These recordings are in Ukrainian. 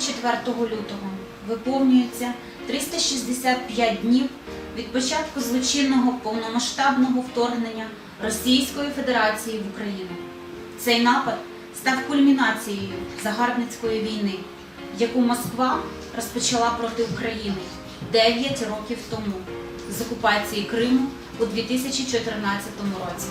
Сьогодні, 24 лютого, виповнюється 365 днів від початку злочинного повномасштабного вторгнення Російської Федерації в Україну. Цей напад став кульмінацією загарбницької війни, яку Москва розпочала проти України 9 років тому з окупації Криму у 2014 році.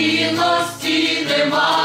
Цінності немає,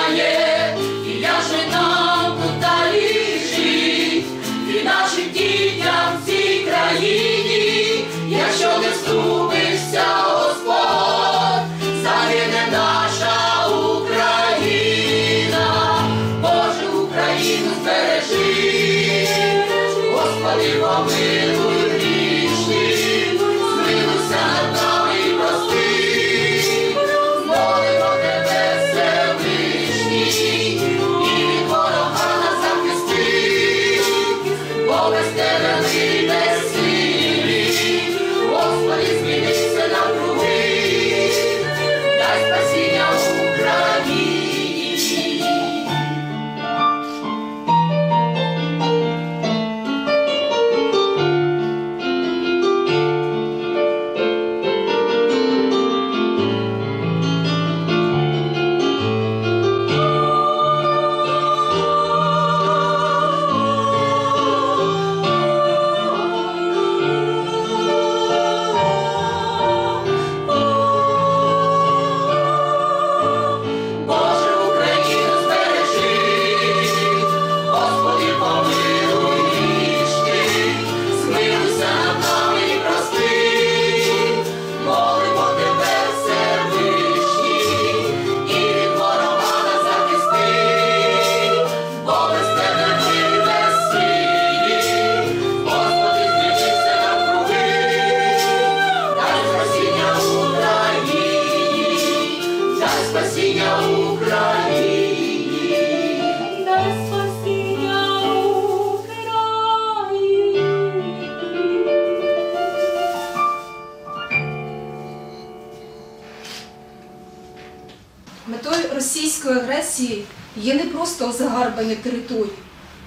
агресії є не просто загарбання територій,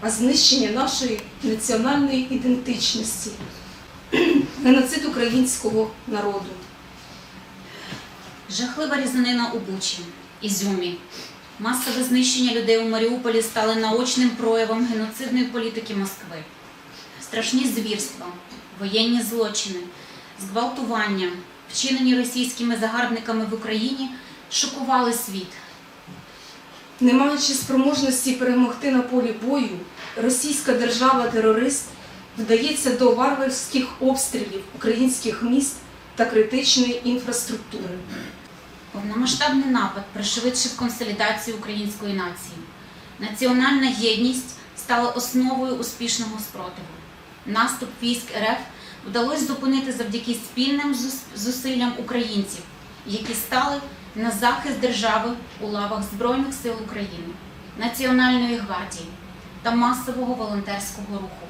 а знищення нашої національної ідентичності, геноцид українського народу. Жахлива різанина у Бучі, Ізюмі. Масове знищення людей у Маріуполі стали наочним проявом геноцидної політики Москви. Страшні звірства, воєнні злочини, зґвалтування, вчинені російськими загарбниками в Україні, шокували світ. Не маючи спроможності перемогти на полі бою, російська держава-терорист вдається до варварських обстрілів українських міст та критичної інфраструктури. Повномасштабний напад пришвидшив консолідацію української нації. Національна єдність стала основою успішного спротиву. Наступ військ РФ вдалося зупинити завдяки спільним зусиллям українців, які стали на захист держави у лавах Збройних сил України, Національної гвардії, та масового волонтерського руху.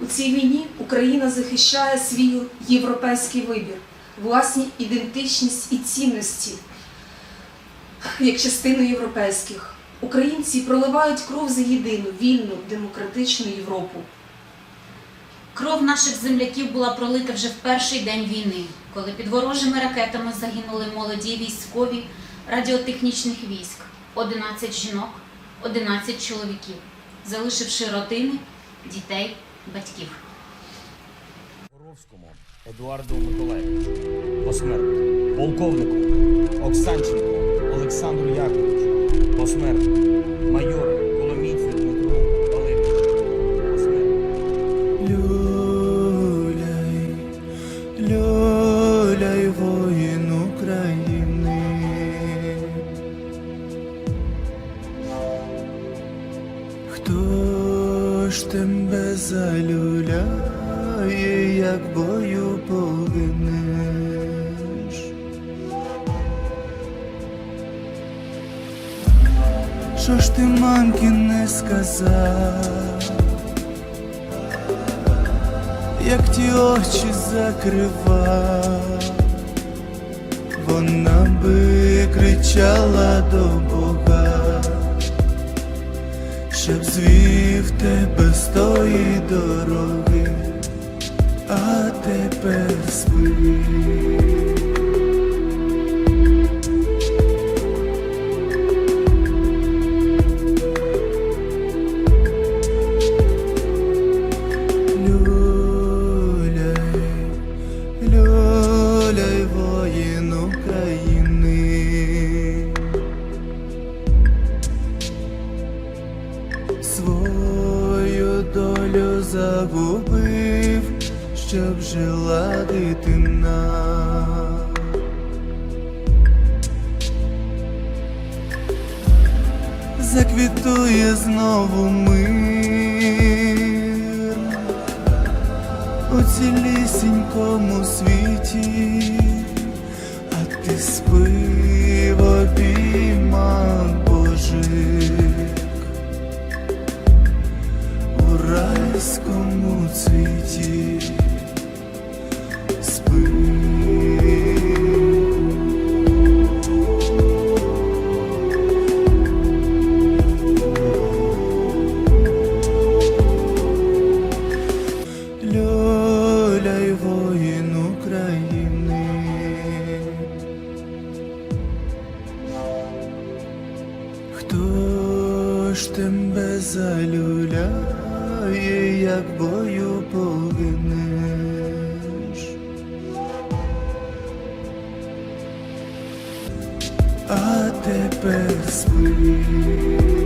У цій війні Україна захищає свій європейський вибір, власні ідентичність і цінності як частину європейських. Українці проливають кров за єдину, вільну, демократичну Європу. Кров наших земляків була пролита вже в перший день війни, коли під ворожими ракетами загинули молоді військові радіотехнічних військ, 11 жінок, 11 чоловіків, залишивши родини, дітей, батьків. Боровському Едуарду Миколаївичу, посмертно, полковнику Оксанченку Олександру Яковичу, посмертно, майору люляй, воїн України. Хто ж тебе залюляє, як бою погинеш? Що ж ти мамки не сказав? як ті очі закривав, вона би кричала до Бога, щоб звів тебе з тої дороги, а тепер спи. Свою долю загубив, щоб жила дитина. Заквітує знову мир у цілісінькому світі, а ти спи райському цвіті. А тепер спи.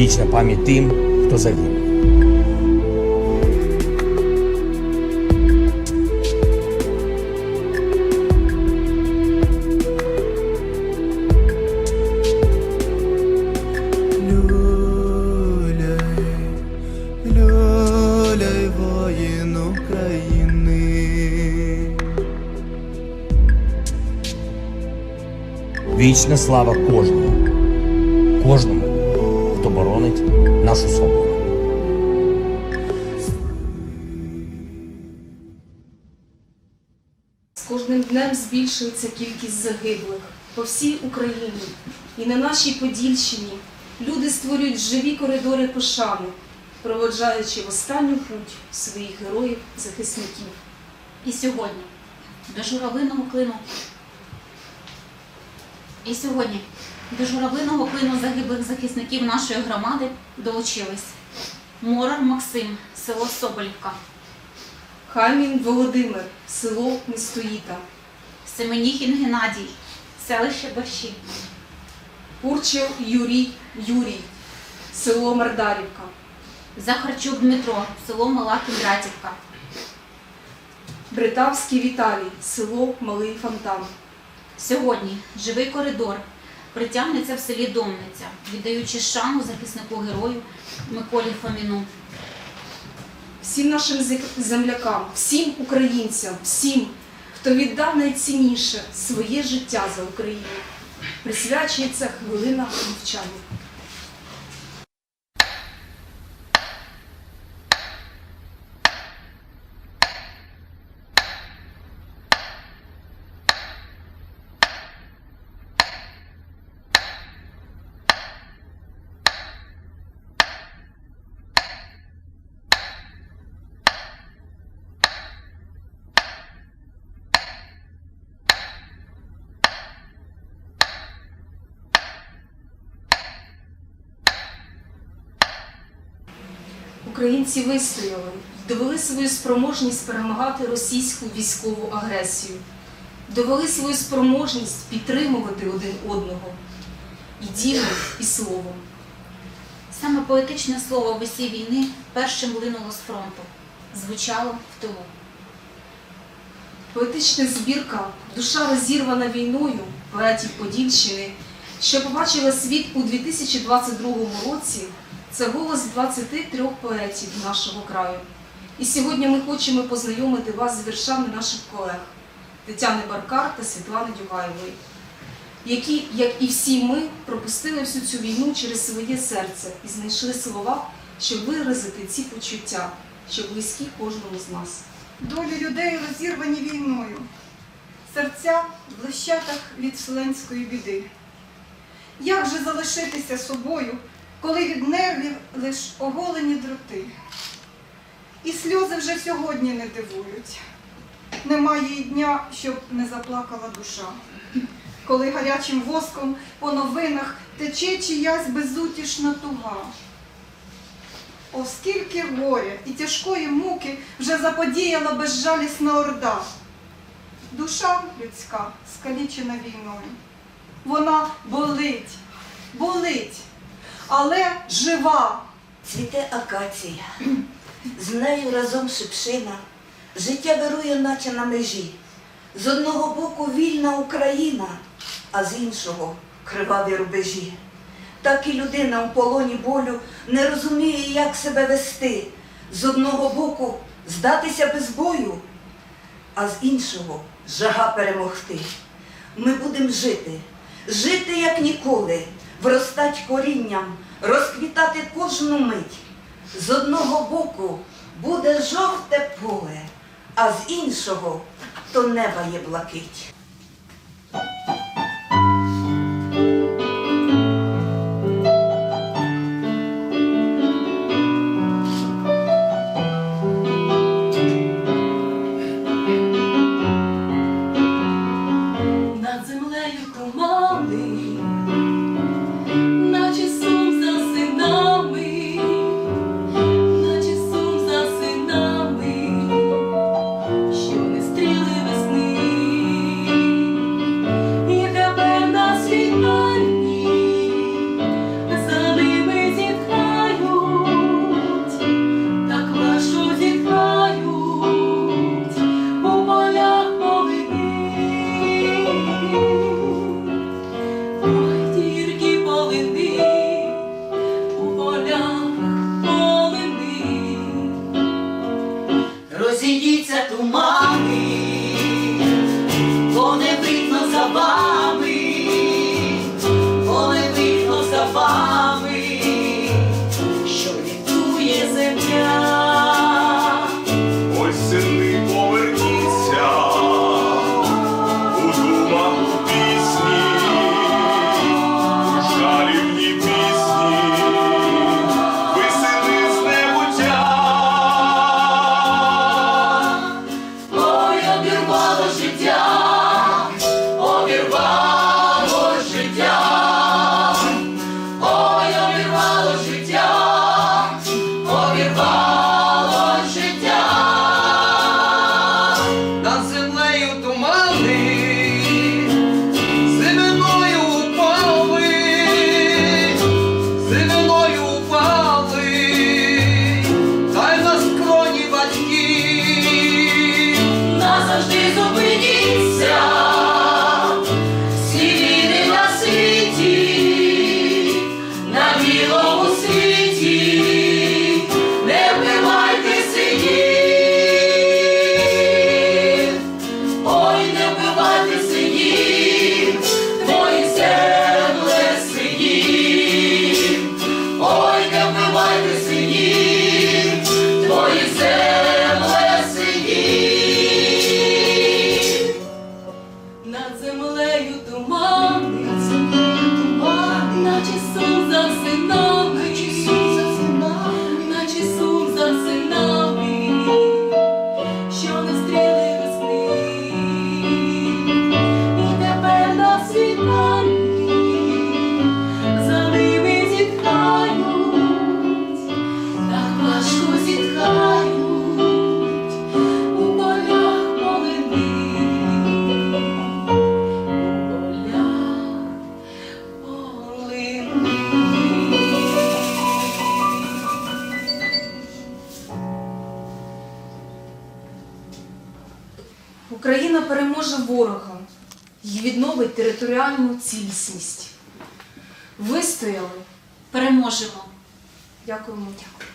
Вічна пам'ять тим, хто загинув. Вічна слава кожному, кожному боронить нашу свободу. З кожним днем збільшується кількість загиблих по всій Україні і на нашій Подільщині люди створюють живі коридори пошани, проводжаючи в останню путь своїх героїв-захисників. І сьогодні до журавлиного клину. І сьогодні до журавлиного клину загиблих захисників нашої громади долучились. Морар Максим, село Соболівка, Хамін Володимир, село Нестоїта, Семеніхін Геннадій, селище Борщі, Курчев Юрій Юрій, село Мардарівка, Захарчук Дмитро, село Мала Кіндратівка, Бритавський Віталій, село Малий Фонтан. Сьогодні живий коридор притягнеться в селі Домниця, віддаючи шану захиснику герою Миколі Фоміну. всім нашим землякам, всім українцям, всім, хто віддав найцінніше своє життя за Україну, присвячується хвилина мовчання. Українці вистояли, довели свою спроможність перемагати російську військову агресію, довели свою спроможність підтримувати один одного і ділом, і словом. Саме поетичне слово в осі війни першим линуло з фронту, звучало в тилу. Поетична збірка Душа розірвана війною поетів Подільщини, що побачила світ у 2022 році, це голос 23 поетів нашого краю. І сьогодні ми хочемо познайомити вас з віршами наших колег Тетяни Баркар та Світлани Дюгаєвої, які, як і всі ми, пропустили всю цю війну через своє серце і знайшли слова, щоб виразити ці почуття, що близькі кожному з нас. Долі людей розірвані війною, серця в лищатах від вселенської біди. Як же залишитися собою, коли від нервів лиш оголені дроти? І сльози вже сьогодні не дивують. Немає і дня, щоб не заплакала душа. Коли гарячим воском по новинах тече чиясь безутішна туга. О, скільки горя і тяжкої муки вже заподіяла безжалісна орда. Душа людська скалічена війною. Вона болить, болить, але жива. Цвіте акація, з нею разом шипшина, життя вирує, наче на межі. З одного боку вільна Україна, а з іншого криваві рубежі. Так і людина у полоні болю не розуміє, як себе вести. З одного боку здатися без бою, а з іншого жага перемогти. Ми будемо жити, жити як ніколи, вростать корінням, розквітати кожну мить. З одного боку буде жовте поле, а з іншого то неба є блакить. Територіальну цілісність. Вистояли. Переможемо. Дякуємо. Дякую.